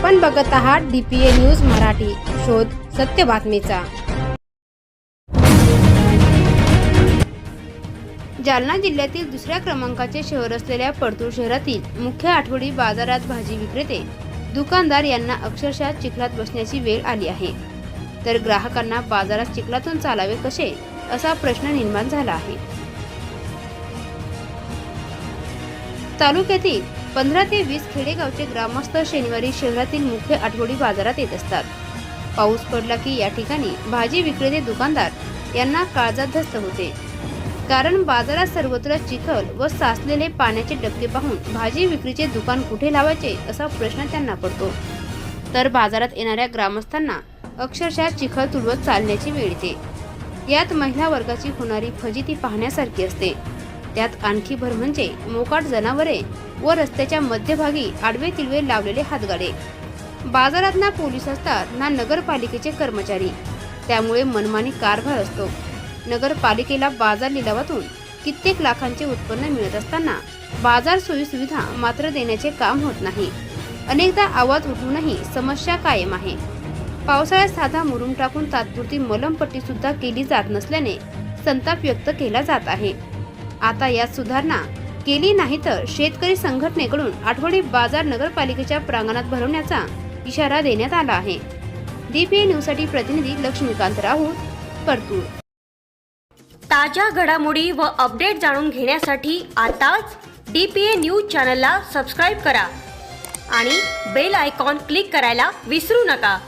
आपण बघत आहात डीपीए न्यूज मराठी. शोध सत्य बातमीचा. जालना जिल्ह्यातील दुसऱ्या क्रमांकाचे शहर असलेल्या परतूर शहरातील मुख्य आठवडी बाजारात भाजी विक्रेते दुकानदार यांना अक्षरशः चिखलात बसण्याची वेळ आली आहे. तर ग्राहकांना बाजारात चिखलातून चालावे कसे? असा प्रश्न निर्माण झाला आहे. तालुक्यातील पंधरा ते वीस खेडेगावचे ग्रामस्थ शनिवारी शहरातील मुख्य आठवडी बाजारात येत असतात. पाऊस पडला की या ठिकाणी भाजी विक्रेते दुकानदार यांना काळजात धस्त होते. कारण बाजारात सर्वत्र चिखल व साचलेले पाण्याचे डबके पाहून भाजी विक्रीचे दुकान कुठे लावायचे असा प्रश्न त्यांना पडतो. तर बाजारात येणाऱ्या ग्रामस्थांना अक्षरशः चिखल तुडवत चालण्याची वेळ येते. यात महिला वर्गाची होणारी फजिती पाहण्यासारखी असते. त्यात आणखी भर म्हणजे मोकाट जनावरे व रस्त्याच्या मध्यभागी आडवे तिळवे लावलेले हातगाडे. बाजारात ना पोलीस असतात ना नगरपालिकेचे कर्मचारी. त्यामुळे मनमानी कारभार असतो. नगरपालिकेला बाजार लिलावातून कित्येक लाखांचे उत्पन्न मिळत असताना बाजार सोयीसुविधा मात्र देण्याचे काम होत नाही. अनेकदा आवाज उठूनही समस्या कायम आहे. पावसाळ्यात साधा मुरुम टाकून तात्पुरती मलमपट्टी सुद्धा केली जात नसल्याने संताप व्यक्त केला जात आहे. आता यात सुधारणा केली नाही तर शेतकरी संघटनेकडून आठवडी बाजार नगरपालिकेच्या प्रांगणात भरवण्याचा इशारा देण्यात आला आहे. डीपीए न्यूजसाठी प्रतिनिधी लक्ष्मीकांत राऊत परतूर. ताज्या घडामोडी व अपडेट जाणून घेण्यासाठी आताच डी पी ए न्यूज चॅनलला सबस्क्राईब करा आणि बेल आयकॉन क्लिक करायला विसरू नका.